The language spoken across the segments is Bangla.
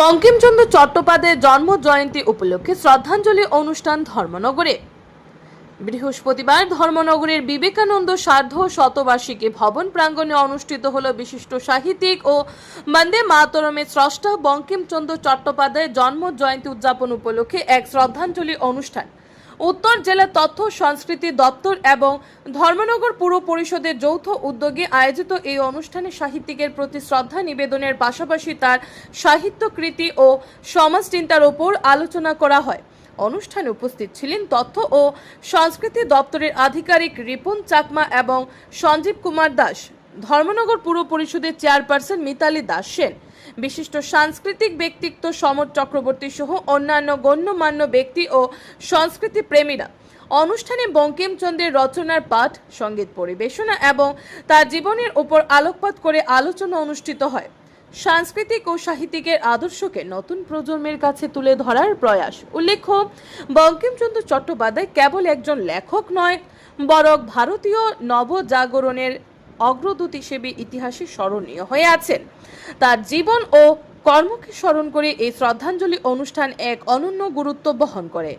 বঙ্কিমচন্দ্র চট্টোপাধ্যায়ের জন্ম জয়ন্তী উপলক্ষে শ্রদ্ধাঞ্জলি অনুষ্ঠান ধর্মনগরে। বৃহস্পতিবার ধর্মনগরের বিবেকানন্দ সার্ধ শতবার্ষিকী ভবন প্রাঙ্গণে অনুষ্ঠিত হল বিশিষ্ট সাহিত্যিক ও মন্দে মাতরমের স্রষ্টা বঙ্কিমচন্দ্র চট্টোপাধ্যায়ের জন্ম জয়ন্তী উদযাপন উপলক্ষে এক শ্রদ্ধাঞ্জলি অনুষ্ঠান। উত্তর জেলা তথ্য, সংস্কৃতি দপ্তর এবং ধর্মনগর পুর পরিষদের যৌথ উদ্যোগে আয়োজিত এই অনুষ্ঠানে সাহিত্যিকের প্রতি শ্রদ্ধা নিবেদনের পাশাপাশি তার সাহিত্যকৃতি ও সমাজচিন্তার ওপর আলোচনা করা হয়। অনুষ্ঠানে উপস্থিত ছিলেন তথ্য ও সংস্কৃতি দপ্তরের আধিকারিক রিপুন চাকমা এবং সঞ্জীব কুমার দাস। ধর্মনগর পুর পরিষদের চেয়ারপারসন মিতালি দাস সেন। বিশিষ্ট সাংস্কৃতিক ব্যক্তিত্ব সমর চক্রবর্তী সহ অন্যান্য গণ্যমান্য ব্যক্তি ও সংস্কৃতি প্রেমীরা অনুষ্ঠানে বঙ্কিমচন্দ্রের রচনার পাঠ, সংগীত পরিবেশনা এবং তার জীবনের উপর আলোকপাত করে আলোচনা অনুষ্ঠিত হয়। সাংস্কৃতিক ও সাহিত্যিকের আদর্শকে নতুন প্রজন্মের কাছে তুলে ধরার প্রয়াস। উল্লেখ্য, বঙ্কিমচন্দ্র চট্টোপাধ্যায় কেবল একজন লেখক নয়, বরং ভারতীয় নবজাগরণের অগ্রদূত হিসেবে ইতিহাসে স্মরণীয় হয়ে আছেন। তার জীবন ও কর্মকে স্মরণ করে এই শ্রদ্ধাঞ্জলি অনুষ্ঠান এক অনন্য গুরুত্ব বহন করে।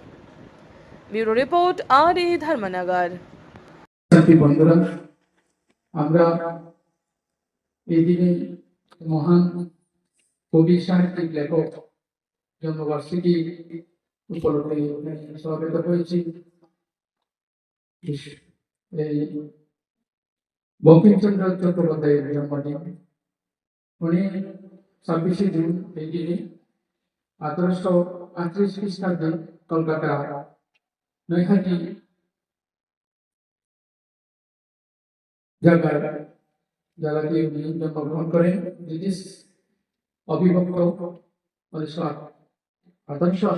ব্যুরো রিপোর্ট আর এ ধর্মনগর আমরা মহান কবি, সাহিত্যিক, লেখক, জন্মবার্ষিকী উপলক্ষে সমাবেত হয়েছি। এই বঙ্কিমচন্দ্র চট্টোপাধ্যায়ের জন্মদিন। উনি ছাব্বিশে জুন এই দিনে আঠারোশো আটত্রিশ খ্রিস্টাব্দে কলকাতা নৈহাটি জায়গায় জায়গাটি উনি জন্মগ্রহণ করেন। ব্রিটিশ অবিভক্ত উনিশশো আঠারোশো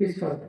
খ্রিস্টাব্দে।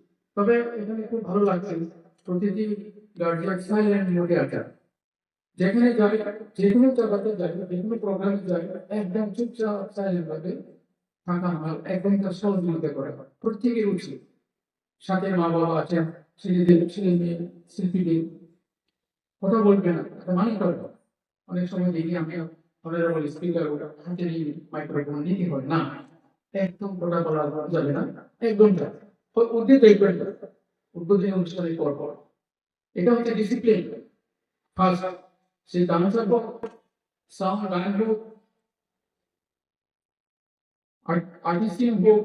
তবে এখানে খুব ভালো লাগছে। প্রতিটি যেখানে যাই যে কোনো জায়গাতে যাই যে কোনো প্রোগ্রামে যাই একদম চুপচাপ সাইলেন্ট ভাবে একদম তার প্রত্যেকের উচিত। সাথে মা বাবা আছেন ছেলে মেয়ে শিল্পীদের। কথা বলবে না, এটা করে না। অনেক সময় দেখি আমি স্পিকার হাতে নিয়ে মাইক্রোফোন নিতে হয়। না, একদম কথা বলা যাবে না, একদম যাবে উদ্যোগ দেখবেন উদ্বোধনী অনুষ্ঠানের পর পর এটা হচ্ছে ডিসিপ্লিন ফার্স্ট সেই গানটা হোক সাউন্ড গান হোক আর্টিস্টিং হোক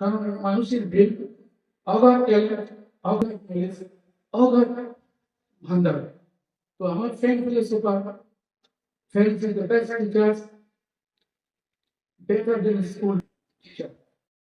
কারণ মানুষের ব্রেন অগাধ ট্যালেন্ট অগাধ নলেজ অগাধ ভান্ডার তো আমার friend philosopher friend is the best teachers better than school teacher